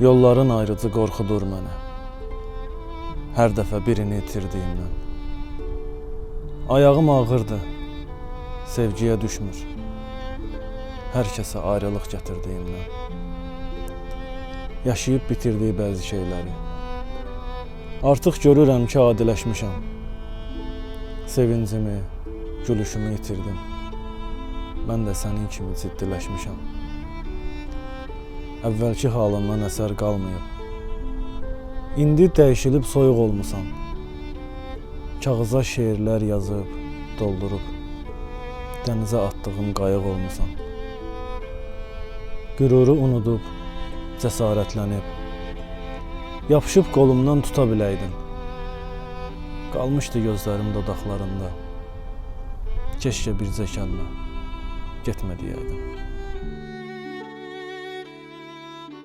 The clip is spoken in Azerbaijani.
Yolların ayrıcı qorxudur mənə. Hər dəfə birini itirdiyimdən. Ayağım ağırdı. Sevgiyə düşmür. Hər kəsə ayrılıq gətirdiyimdən. Yaşayıb bitirdiyi bəzi şeyləri. Artıq görürəm ki, adiləşmişəm. Sevincimi, gülüşümü itirdim. Mən də sənin kimi ciddiləşmişəm. Əvvəlki halından əsər qalmayıb. İndi dəyişilib soyuq olmusan. Kağıza şeirlər yazıb, doldurub dənizə atdığım qayıq olmusan. Qüruru unudub, cəsarətlənib yapışıb qolumdan tuta biləydin. Qalmışdı gözlərim dodaqlarında. Keşkə bircə kəlmə getmə deyəydim.